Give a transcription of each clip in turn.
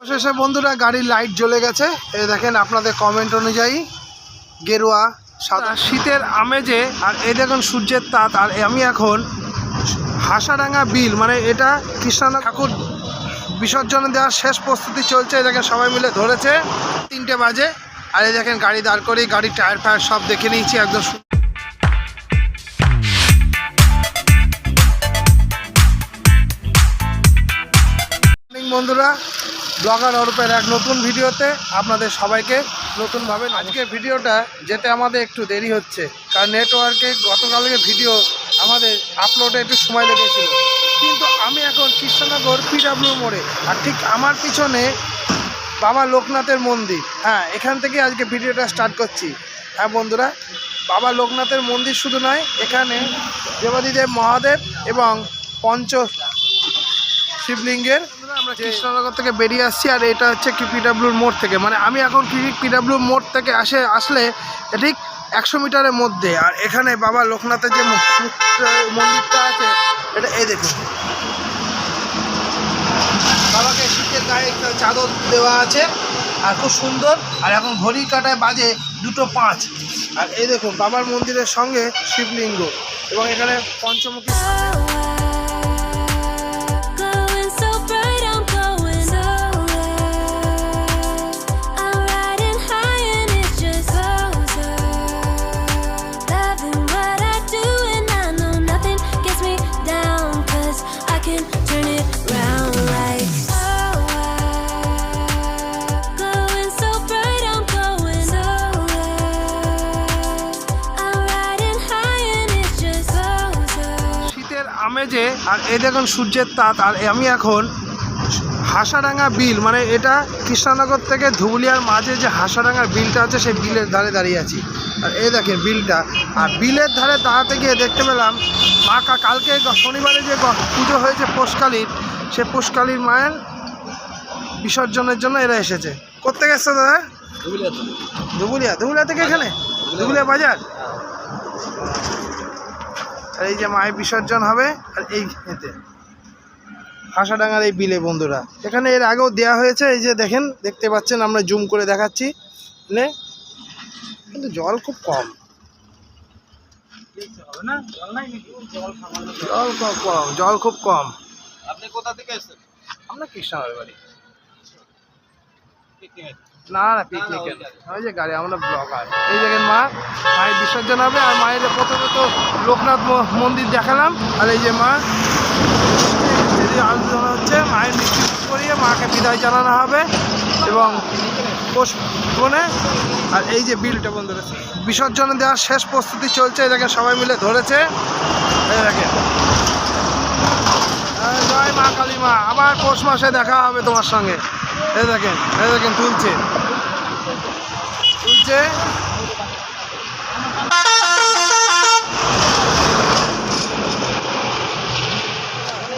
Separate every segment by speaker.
Speaker 1: অবশেষে বন্ধুরা, গাড়ির লাইট জ্বলে গেছে। এই দেখেন আপনাদের কমেন্ট অনুযায়ী গেরুয়া, সাদা, শীতের আমেজে, আর এই দেখুন সূর্যের তাপ আর আমি এখন হাসাডাঙ্গা বিল মানে এটা কৃষ্ণানন্দ ঠাকুর বিসর্জনে দেওয়ার শেষ প্রস্তুতি চলছে। এই দেখেন সবাই মিলে ধরেছে, তিনটে বাজে, আর এই দেখেন গাড়ি দাঁড় করে গাড়ির টায়ার ফায়ার সব দেখে নিয়েছি, একদম বন্ধুরা ব্লগার অরূপের এক নতুন ভিডিওতে আপনাদের সবাইকে নতুনভাবে আজকে ভিডিওটা যেতে আমাদের একটু দেরি হচ্ছে, কারণ নেটওয়ার্কে গতকালকে ভিডিও আমাদের আপলোডে একটু সময় লেগেছিল। কিন্তু আমি এখন কৃষ্ণনগর পিডাব্লিউ মোড়ে, আর ঠিক আমার পিছনে বাবা লোকনাথের মন্দির। হ্যাঁ এখান থেকে আজকে ভিডিওটা স্টার্ট করছি। হ্যাঁ বন্ধুরা, বাবা লোকনাথের মন্দির শুধু নয়, এখানে দেবাদিদেব মহাদেব এবং পঞ্চ শিবলিঙ্গের আমরা কৃষ্ণনগর থেকে বেরিয়ে আসছি আর এটা হচ্ছে কি পিডাব্লিউর মোড় থেকে। মানে আমি এখন কি পিডাব্লিউর মোড় থেকে আসে আসলে ঠিক একশো মিটারের মধ্যে। আর এখানে বাবা লোকনাথের যে মন্দিরটা আছে এটা এই দেখুন। বাবাকে শীতের গায়ে একটা চাদর দেওয়া আছে আর খুব সুন্দর। আর এখন ঘড়ির কাটায় বাজে দুটো পাঁচ। আর এই দেখুন বাবার মন্দিরের সঙ্গে শিবলিঙ্গ। এবং এখানে পঞ্চমুখী আমেজে আর এই দেখুন সূর্যের তাপ আর আমি এখন হাসাডাঙ্গা বিল মানে এটা কৃষ্ণনগর থেকে ধুবুলিয়ার মাঝে যে হাসাডাঙ্গার বিলটা আছে সেই বিলের ধারে দাঁড়িয়ে আছি। আর এই দেখেন বিলটা। আর বিলের ধারে দাঁড়াতে গিয়ে দেখতে পেলাম মা কালকে শনিবারে যে পুজো হয়েছে পোষকালীর সে পোষকালীর মায়ের বিসর্জনের জন্য এরা এসেছে। কোথেকে এসছে দাদা? ধুবুলিয়া ধুবুলিয়া। থেকে এখানে? ধুবুলিয়া বাজার। আর এই যে মায়ের বিসর্জন হবে আর এই এতে হাসাডাঙ্গার এই বিলে বন্ধুরা। এখানে এর আগেও দেওয়া হয়েছে এই যে দেখেন দেখতে পাচ্ছেন আমরা জুম করে দেখাচ্ছি। নে কিন্তু জল খুব কম। জল খুব কম জল খুব কম।
Speaker 2: আপনি কোথা থেকে এসেছেন?
Speaker 1: আমরা কৃষ্ণনগর বাড়ি। না না পিকনিক ওই যে গাড়ি আমরা ব্লগার এই দেখেন মা মায়ের বিসর্জন হবে আর মায়ের প্রথমে তো লোকনাথ মন্দির দেখালাম। আর এই যে মা আলোচনা হচ্ছে মায়ের মৃত্যু করিয়ে মাকে বিদায় জানানো হবে এবং পোষ বনে আর এই যে বিলটা বন্ধুরা বিসর্জন দেওয়ার শেষ প্রস্তুতি চলছে দেখেন সবাই মিলে ধরেছে। দেখেন। জয় মা কালী মা আবার পৌষ মাসে দেখা হবে তোমার সঙ্গে। এই দেখেন এই দেখেন তুলছে। তুলছে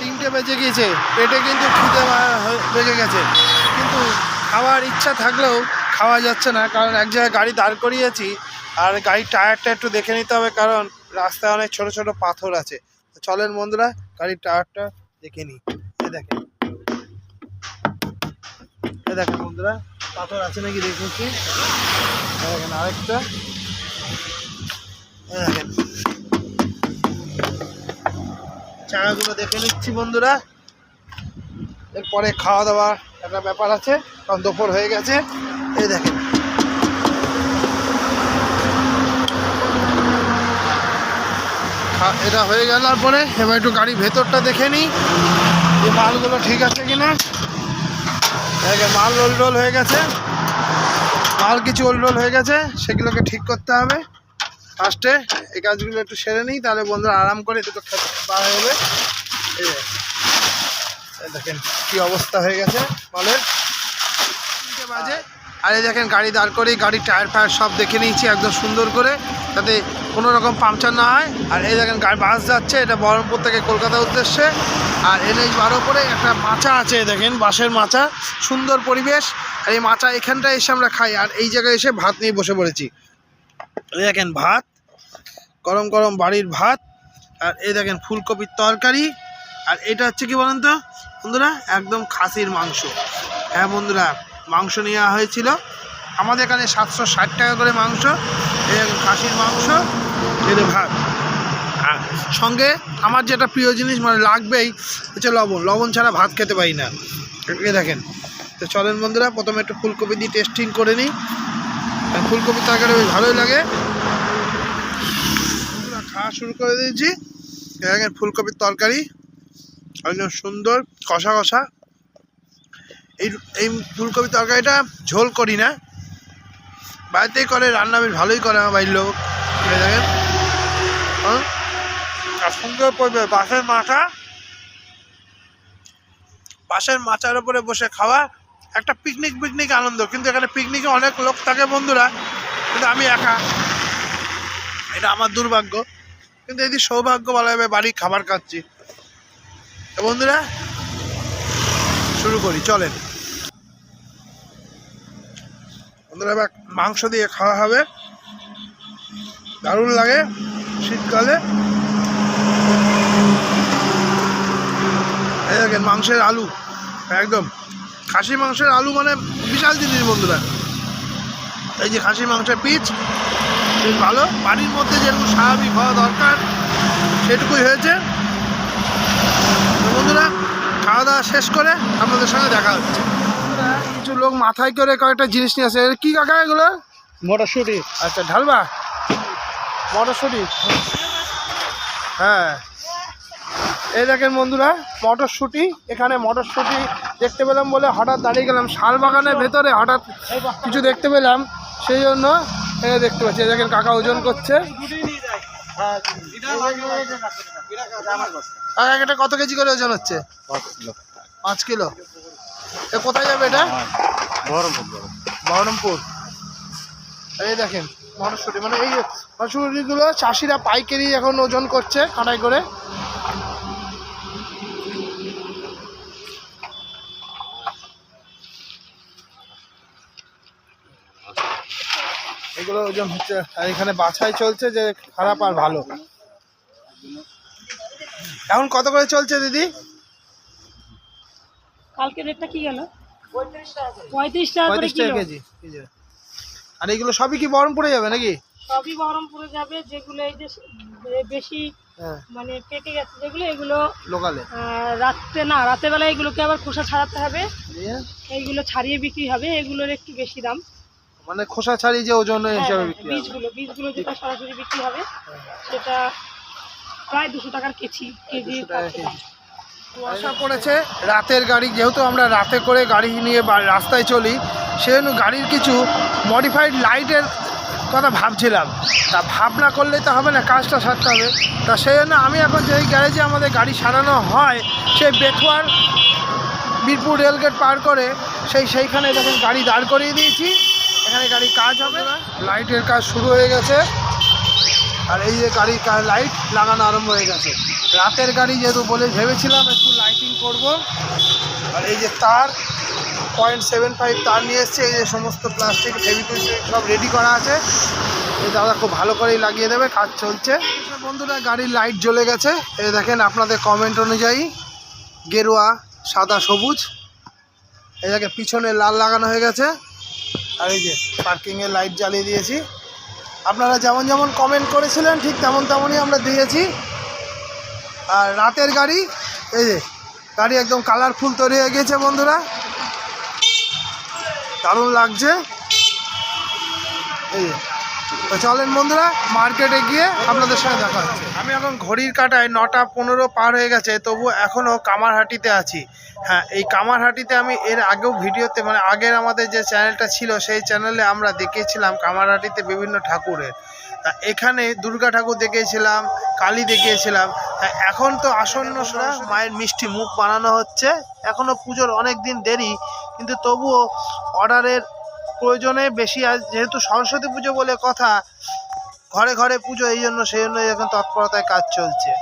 Speaker 1: তিনটে বেজে গিয়েছে। পেটে কিন্তু খিদে বেজে গেছে। কিন্তু খাওয়ার ইচ্ছা থাকলেও খাওয়া যাচ্ছে না, কারণ এক জায়গায় গাড়ি দাঁড় করিয়েছি আর গাড়ির টায়ারটা একটু দেখে নিতে হবে, কারণ রাস্তায় অনেক ছোট ছোট পাথর আছে। চলেন বন্ধুরা, গাড়ির টায়ারটা দেখে নিই। দেখেন। এই দেখেন বন্ধুরা, পাথর আছে নাকি দেখেছি দেখেন আরেকটা। দেখেন। চাকাগুলো দেখে নিচ্ছি বন্ধুরা। এরপরে খাওয়া দাওয়া একটা ব্যাপার আছে, কারণ দুপুর হয়ে গেছে। এই দেখেন। এটা হয়ে গেলার পরে এবার একটু গাড়ির ভেতরটা দেখে নিই যে মালগুলো ঠিক আছে কিনা। দেখেন মাল রোল হয়ে গেছে। মাল কিছু ওলডোল হয়ে গেছে, সেগুলোকে ঠিক করতে হবে। ফার্স্টে এই কাজগুলো একটু সেরে নিই, তাহলে বন্ধুরা আরাম করে দুটো খেতে পার হয়ে যাবে। দেখেন কি অবস্থা হয়ে গেছে মালের। তিনটে বাজে। আর এই দেখেন গাড়ি দাঁড় করে গাড়ির টায়ার ফায়ার সব দেখে নিয়েছি একদম সুন্দর করে, যাতে কোনো রকম পাংচার না হয়। আর এই দেখেন গাড়ি বাস যাচ্ছে, এটা বহরমপুর থেকে কলকাতার উদ্দেশ্যে। আর এনএইচ বারো করে একটা মাচা আছে, দেখেন বাঁশের মাচা, সুন্দর পরিবেশ। আর এই মাচা এখানটায় এসে আমরা খাই, আর এই জায়গায় এসে ভাত নিয়ে বসে পড়েছি। এই দেখেন ভাত, গরম গরম বাড়ির ভাত, আর এই দেখেন ফুলকপির তরকারি। আর এটা হচ্ছে কি বলেন তো, বন্ধুরা? একদম খাসির মাংস। হ্যাঁ বন্ধুরা? মাংস নেওয়া হয়েছিল। আমাদের এখানে সাতশো ষাট টাকা করে মাংস খাসির মাংস যে ভাত। সঙ্গে আমার যেটা প্রিয় জিনিস মানে লাগবেই হচ্ছে লবণ। লবণ ছাড়া ভাত খেতে পারি না। এ দেখেন, তো চলেন বন্ধুরা, প্রথমে একটু ফুলকপি দিয়ে টেস্টিং করে নিই। ফুলকপি তরকারি বেশ ভালোই লাগে। খাওয়া শুরু করে দিয়েছি। দেখেন ফুলকপির তরকারি। একদম সুন্দর, কষা কষা। এই এই ফুলকপি তরকারিটা ঝোল করি না। বাড়িতেই করে রান্না বেশ ভালোই করে আমার বাড়ির লোক। দেখেন। হ্যাঁ? আর সুন্দর পড়বে বাঁশের মাথা। বাঁশের মাচার উপরে বসে খাওয়া একটা পিকনিক পিকনিক আনন্দ। কিন্তু এখানে পিকনিকে অনেক লোক থাকে বন্ধুরা কিন্তু আমি একা। এটা আমার দুর্ভাগ্য। কিন্তু এদি সৌভাগ্য বলা যাবে বাড়ি খাবার খাচ্ছি। তো বন্ধুরা শুরু করি, চলেন। বন্ধুরা, এবার মাংস দিয়ে খাওয়া হবে। দারুণ লাগে শীতকালে। এই দেখেন, মাংসের আলু, একদম। খাসি মাংসের আলু মানে বিশাল জিনিস, বন্ধুরা। এই যে খাসি মাংসের পিচ, বেশ ভালো। বাড়ির মধ্যে যেরকম স্বাভাবিক হওয়া দরকার, সেটুকুই হয়েছে তো বন্ধুরা খাওয়া দাওয়া শেষ করে আপনাদের সঙ্গে দেখা হচ্ছে। কিছু লোক মাথায় করে কয়েকটা জিনিস নিয়ে আসে। কি কাকা এগুলো?
Speaker 3: মটরশুঁটি।
Speaker 1: আচ্ছা ঢালবা? মটরশুঁটি? হ্যাঁ। এই দেখেন বন্ধুরা মটরশুঁটি। এখানে মটরশুঁটি দেখতে পেলাম বলে হঠাৎ দাঁড়িয়ে গেলাম শাল বাগানের ভেতরে হঠাৎ কিছু দেখতে পেলাম। সেই জন্য এখানে দেখতে পাচ্ছি। এই দেখেন কাকা ওজন করছে। কাকা এটা কত কেজি করে ওজন হচ্ছে? পাঁচ কিলো। এ কোথায় যাবে এটা? বহরমপুর বহরমপুর। এই দেখেন মটরশুঁটি। মানে এই মটরশুঁটিগুলো চাষিরা পাইকারি এখন ওজন করছে কাটাই করে। এগুলো ওজন হচ্ছে আর এখানে বাছাই চলছে যে খারাপ আর ভালো। এখন কত করে চলছে দিদি?
Speaker 4: কালকে রেটটা কি গেল? পঁয়ত্রিশ টাকা
Speaker 1: কেজি। আর এগুলো সবই কি বহরমপুরে যাবে নাকি?
Speaker 4: সবই বহরমপুরে যাবে যেগুলো এই যে বেশি
Speaker 1: হ্যাঁ।
Speaker 4: মানে পেকে গেছে যেগুলো এগুলো
Speaker 1: লোকালে।
Speaker 4: রাত্রে না রাতের বেলা এগুলোকে আবার খোসা ছাড়াতে হবে। এইগুলো ছাড়িয়ে বিক্রি হবে এগুলোর একটু বেশি দাম।
Speaker 1: মানে খোসা ছাড়ি যে ওজন
Speaker 4: হ্যাঁ,
Speaker 1: হিসাবে
Speaker 4: হ্যাঁ,
Speaker 1: বিক্রি।
Speaker 4: বীজগুলো বীজগুলো যেটা সরাসরি বিক্রি হবে সেটা প্রায় দুশো টাকার কেজি কেজি
Speaker 1: 200। কুয়াশা পড়েছে রাতের গাড়ি যেহেতু আমরা রাতে করে গাড়ি নিয়ে রাস্তায় চলি সেজন্য গাড়ির কিছু মডিফাইড লাইটের কথা ভাবছিলাম তা ভাবনা করলেই তো হবে না কাজটা সারতে হবে তা সেই জন্য আমি এখন যেই গ্যারেজে আমাদের গাড়ি সারানো হয় সেই বেথুয়ার বীরপুর রেলগেট পার করে সেই সেইখানে যখন গাড়ি দাঁড় করিয়ে দিয়েছি এখানে গাড়ি কাজ হবে লাইটের কাজ শুরু হয়ে গেছে। আর এই যে গাড়ির লাইট লাগানো আরম্ভ হয়ে গেছে। রাতের গাড়ি যেহেতু বলে ভেবেছিলাম, একটু লাইটিং করব। আর এই যে তার পয়েন্ট সেভেন ফাইভ তার নিয়ে এসছে। এই যে সমস্ত প্লাস্টিক ফেভিকুইক সব রেডি করা আছে। এই দাদা খুব ভালো করেই লাগিয়ে দেবে, কাজ চলছে। বন্ধুরা, গাড়ির লাইট জ্বলে গেছে। এই দেখেন আপনাদের কমেন্ট অনুযায়ী গেরুয়া সাদা সবুজ। এই দেখে পিছনে লাল লাগানো হয়ে গেছে। আর এই যে পার্কিংয়ের লাইট জ্বালিয়ে দিয়েছি। আপনারা যেমন যেমন কমেন্ট করেছিলেন, ঠিক তেমন তেমনই আমরা দিয়েছি। আর রাতের গাড়ি, এই যে, গাড়ি একদম কালারফুল তৈরি হয়ে গেছে বন্ধুরা। দারুণ লাগছে। এই তো চলেন বন্ধুরা মার্কেটে গিয়ে আপনাদের সঙ্গে দেখা হচ্ছে। আমি এখন ঘড়ির কাটায় নটা পনেরো পার হয়ে গেছে তবু এখনও কামারহাটিতে আছি। হ্যাঁ এই কামারহাটিতে আমি এর আগেও ভিডিওতে মানে আগের আমাদের যে চ্যানেলটা ছিল, সেই চ্যানেলে আমরা দেখিয়েছিলাম কামারহাটিতে বিভিন্ন ঠাকুরের। তা এখানে দুর্গা ঠাকুর দেখিয়েছিলাম, কালী দেখিয়েছিলাম। তা এখন তো আসন্ন সোনা মায়ের মিষ্টি মুখ বানানো হচ্ছে। এখনও পুজোর অনেক দিন দেরি, কিন্তু তবুও অর্ডারের প্রয়োজনে বেশি আজ যেহেতু সরস্বতী পুজো বলে কথা, ঘরে ঘরে পুজো এই জন্য, সেই জন্য এখন তৎপরতায় কাজ চলছে।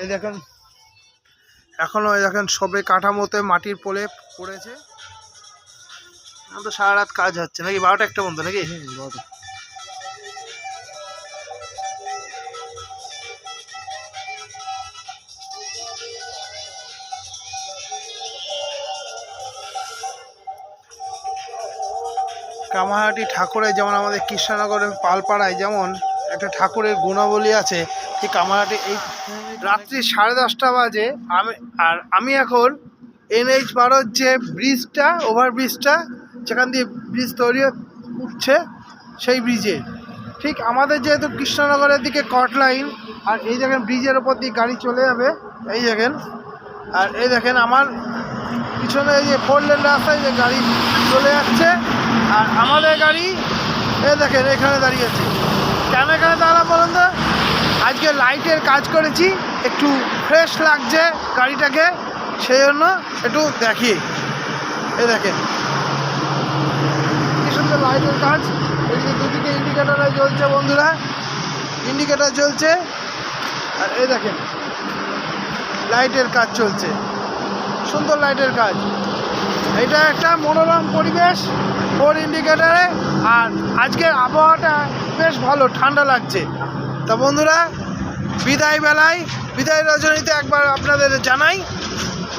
Speaker 1: এই দেখেন এখনও এই দেখেন সবে কাঠামোতে মাটির পোলে পড়েছে। এখন তো সারা রাত কাজ হচ্ছে নাকি বারোটা একটা বন্ধ নাকি? কামাহাটি ঠাকুরের যেমন আমাদের কৃষ্ণনগরের পালপাড়ায় যেমন একটা ঠাকুরের গুণাবলী আছে ঠিক কামাহাটি এই রাত্রি সাড়ে দশটা বাজে, আমি আর আমি এখন এনএইচ বারোর যে ব্রিজটা, ওভার ব্রিজটা, যেখান দিয়ে ব্রিজ তৈরি উঠছে, সেই ব্রিজে। ঠিক আমাদের যেহেতু কৃষ্ণনগরের দিকে কট লাইন আর এই দেখেন ব্রিজের ওপর দিয়ে গাড়ি চলে যাবে, এই দেখেন। আর এই দেখেন আমার পিছনে এই যে ফোর লেন রাস্তায় যে গাড়ি চলে যাচ্ছে, আর আমাদের গাড়ি এ দেখেন এখানে দাঁড়িয়েছে কেন এখানে দাঁড়া বলুন তো? আজকে লাইটের কাজ করেছি, একটু ফ্রেশ লাগছে গাড়িটাকে সেই জন্য একটু দেখি। এ দেখেন। কি সুন্দর লাইটের কাজ এদিকে দুদিকে ইন্ডিকেটারে জ্বলছে বন্ধুরা ইন্ডিকেটার জ্বলছে, আর এই দেখেন, লাইটের কাজ চলছে। সুন্দর লাইটের কাজ। এটা একটা মনোরম পরিবেশ ফোর ইন্ডিকেটারে আর আজকের আবহাওয়াটা বেশ ভালো, ঠান্ডা লাগছে। তা বন্ধুরা, বিদায় বেলায়, বিদায় রজনীতে একবার আপনাদের জানাই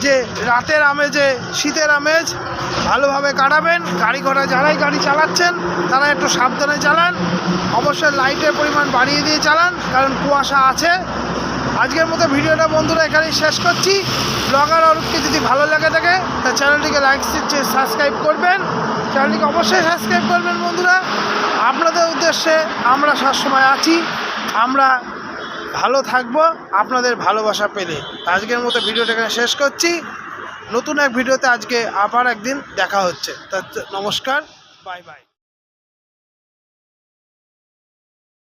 Speaker 1: যে রাতের আমেজে, শীতের আমেজ ভালোভাবে কাটাবেন। গাড়ি ঘোড়া যারাই গাড়ি চালাচ্ছেন, তারা একটু সাবধানে চালান। অবশ্যই লাইটের পরিমাণ বাড়িয়ে দিয়ে চালান, কারণ কুয়াশা আছে। আজকের মতো ভিডিওটা বন্ধুরা এখানেই শেষ করছি। ব্লগার অরূপকে যদি ভালো লাগে থাকে, তা চ্যানেলটিকে লাইক সাবস্ক্রাইব করবেন। চ্যানেলটিকে অবশ্যই সাবস্ক্রাইব করবেন বন্ধুরা। আপনাদের উদ্দেশ্যে আমরা সবসময় আছি। আমরা ভালো থাকব, আপনাদের ভালোবাসা পেলে। আজকের মতো ভিডিওটা এখানে শেষ করছি। নতুন এক ভিডিওতে আজকে আবার একদিন দেখা হচ্ছে। তা নমস্কার, বাই বাই।